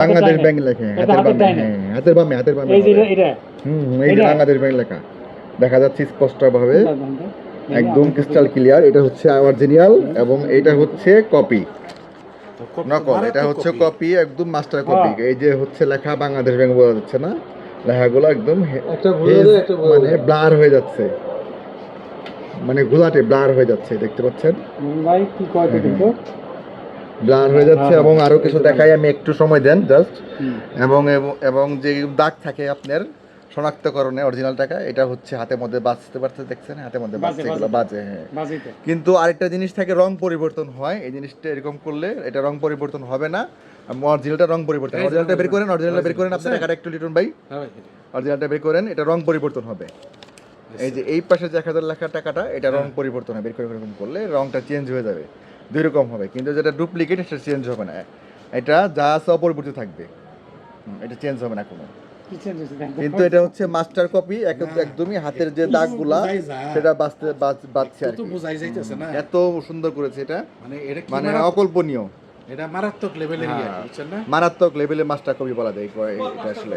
Bangladesh bank লেখা হাতের বামে হ্যাঁ হাতের বামে হাতের বামে এই যে এটা- হুম এই যে বাংলাদেশ ব্যাংক লেখা। দেখা যাচ্ছে স্পষ্ট ভাবে একদম ক্রিস্টাল ক্লিয়ার এটা হচ্ছে অরিজিনাল এবং এটা হচ্ছে কপি নকল এটা হচ্ছে কপি একদম মাস্টার কপি হ্যাঁ। এই যে হচ্ছে লেখা বাংলাদেশ ব্যাংক বোঝা যাচ্ছে না। লেখাগুলো একদম মানে। ব্লার হয়ে যাচ্ছে। মানে ঘোলাটে ব্লার হয়ে যাচ্ছে দেখতে পাচ্ছেন? ভাই কি কয় ব্লার হয়ে যাচ্ছে হ্যাঁ, এবং আরও হ্যাঁ, কিছু যে দেখাই আমি একটু সময় দেন জাস্ট এবং এবং- যে দাগ থাকে আপনার শনাক্তকরণে অরিজিনাল টাকা এটা হচ্ছে হাতের মধ্যে বাঁচতে পারছে দেখছেন হাতের মধ্যে বাঁচছে এগুলো বাজে। হ্যাঁ। কিন্তু আরেকটা জিনিস থাকে রং পরিবর্তন হয় এই জিনিসটা এরকম করলে এটা রং পরিবর্তন হবে না। অরিজিনালটা রং পরিবর্তন অরিজিনালটা বের করেন অরিজিনালটা বের করেন? আপনার টাকাটা একটু লিটন ভাই। অরিজিনালটা বের করেন এটা রং পরিবর্তন হবে। এই যে এই পাশে যে এক হাজার লেখা টাকাটা এটা রং পরিবর্তন হবে বের করে এরকম করলে রংটা চেঞ্জ হয়ে যাবে। দুই রকম হবে কিন্তু যেটা ডুপ্লিকেট সেটা চেঞ্জ হবে না। এটা যা আছে অপরিবর্তিত থাকবে। এটা চেঞ্জ হবে না কোনো। কিন্তু এটা হচ্ছে মাস্টার কপি একদমই হাতের যে দাগগুলা। সেটা বাঁচতে বাঁচছে আর এত সুন্দর করেছে এটা। মানে মানে অকল্পনীয়। এটা মারাত্মক লেভেলের হ্যাঁ। লেভেলের মাস্টার কপি বলা যায় এটা আসলে।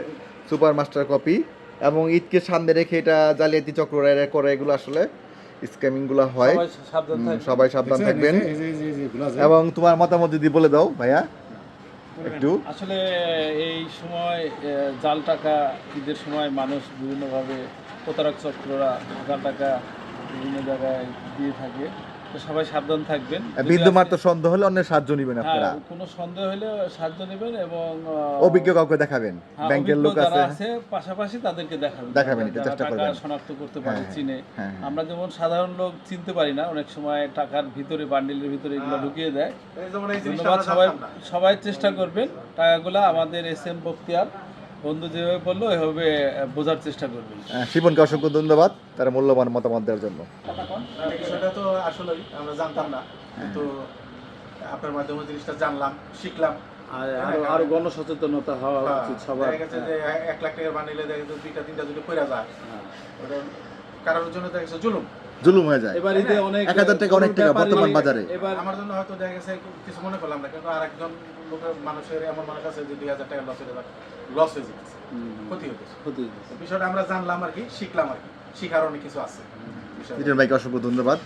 সুপার মাস্টার কপি এবং ঈদকে সামনে রেখে এটা জালিয়াতি চক্র করে এগুলো আসলে স্ক্যামিংগুলো হয়। সবাই সাবধান থাকবেন। এবং তোমার মতামত যদি বলে দাও ভাইয়া। একটু। আসলে এই সময় জাল টাকা ঈদের সময় মানুষ বিভিন্নভাবে প্রতারক চক্ররা জাল টাকা বিভিন্ন জায়গায় দিয়ে থাকে। সবাই সাবধান থাকবেন। বিদ্যমান তো সন্দেহ হলে অন্য সাহায্য নিবেন হ্যাঁ আপনারা। কোনো সন্দেহ হলে সাহায্য নেবেন এবং অভিজ্ঞ কাউকে দেখাবেন। হ্যাঁ, ব্যাংকের লোক আছে। পাশাপাশি তাদেরকে দেখাবেন। দেখাবেন, যারা চেষ্টা টাকা করবেন। শনাক্ত করতে পারে হ্যাঁ, চিনে। হ্যাঁ, হ্যাঁ। আমরা যেমন সাধারণ লোক চিনতে পারি না অনেক সময় টাকার ভিতরে বান্ডিলের ভিতরে এগুলো ঢুকিয়ে দেয়। ধন্যবাদ সবাই সবাই চেষ্টা করবেন। টাকাগুলো আমাদের এস এম বক্তিয়ার বন্ধু যেভাবে বলল এভাবে বোঝার চেষ্টা করবেন। শিবনকে অসংখ্য ধন্যবাদ তার মূল্যবান মতামত দেওয়ার জন্য। আসলেই আমরা জানতাম না। কিন্তু আপনার মাধ্যমে জিনিসটা জানলাম শিখলাম। আর আরও আরও গণসচেতনতা হওয়া উচিত সবার। দেখা গেছে যে এক লাখ টাকার বানিলে দেখা গেছে দুইটা তিনটা যদি পড়া যায় ওটা কারোর জন্য দেখা গেছে জুলুম। জুলুম হয়ে যায়। এবার ঈদে অনেক এক হাজার টাকা অনেক টাকা বর্তমান বাজারে। এবার আমার জন্য হয়তো দেখা গেছে কিছু মনে করলাম না কিন্তু আরেকজন লোকের মানুষের এমন মানুষ আছে যে দুই হাজার টাকা লস হয়ে লস হয়ে যেতেছে। ক্ষতি হতেছে। বিষয়টা আমরা জানলাম আর কি শিখলাম আর কি। শিখার অনেক কিছু আছে। লিটন ভাইকে অসংখ্য ধন্যবাদ।